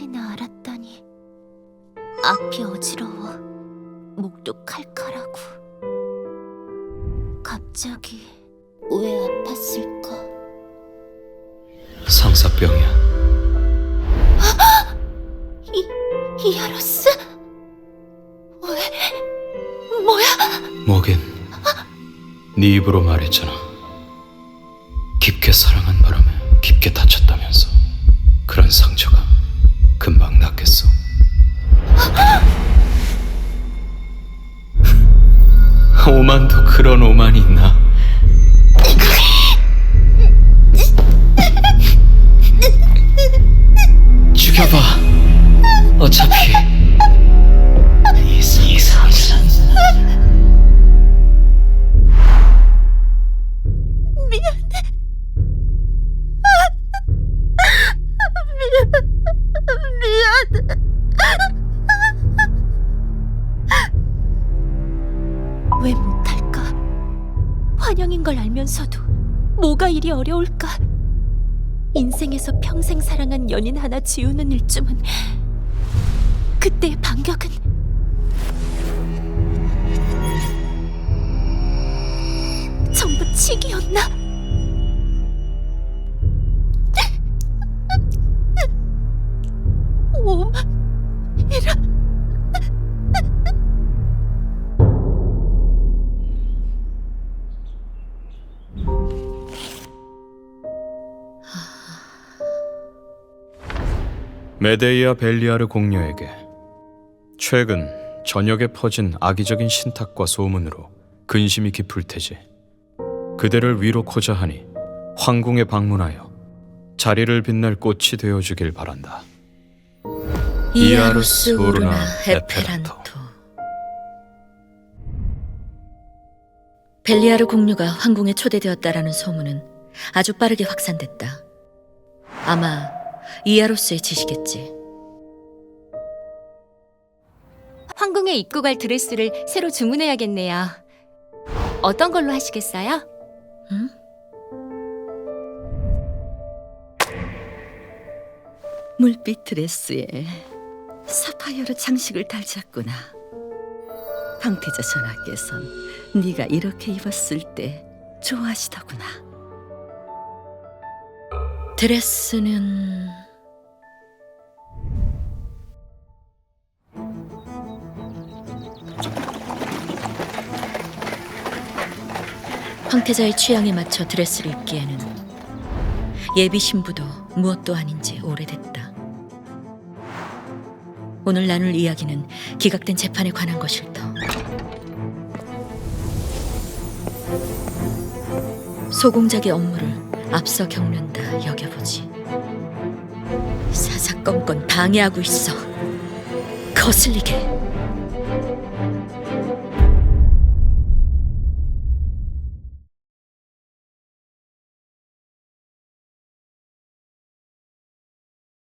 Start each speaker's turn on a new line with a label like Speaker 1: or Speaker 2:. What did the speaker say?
Speaker 1: 살이나 알았다니 앞이 어지러워 목도 칼칼하고 갑자기 왜 아팠을까?
Speaker 2: 상사병이야.
Speaker 1: 이아로스? 왜? 뭐야?
Speaker 2: 뭐긴 네 입으로 말했잖아. 깊게 사랑한 바람에 깊게 다쳤다면서 그런 상처가 낫겠어. 오만도 그런 오만이 있나? 죽여봐. 어차피
Speaker 1: 환영인 걸 알면서도 뭐가 이리 어려울까? 인생에서 평생 사랑한 연인 하나 지우는 일쯤은 그때의 반격은 전부 치기였나? 오, 이
Speaker 2: 메데이아 벨리아르 공녀에게 최근 전역에 퍼진 악의적인 신탁과 소문으로 근심이 깊을 테지. 그대를 위로코자 하니 황궁에 방문하여 자리를 빛낼 꽃이 되어주길 바란다.
Speaker 3: 이아루스
Speaker 2: 오르나
Speaker 3: 에페란토 벨리아르 공유가 황궁에 초대되었다라는 소문은 아주 빠르게 확산됐다. 아마 이아루스의 짓이겠지.
Speaker 4: 황궁에 입고 갈 드레스를 새로 주문해야겠네요. 어떤 걸로 하시겠어요?
Speaker 3: 응? 물빛 드레스에 사파이어로 장식을 달자꾸나. 황태자 전하께선 네가 이렇게 입었을 때 좋아하시더구나. 드레스는 황태자의 취향에 맞춰 드레스를 입기에는 예비 신부도 무엇도 아닌지 오래됐다. 오늘 나눌 이야기는 기각된 재판에 관한 것일 터. 소공작의 업무를 앞서 겪는다 여겨보지. 사사건건 방해하고 있어. 거슬리게.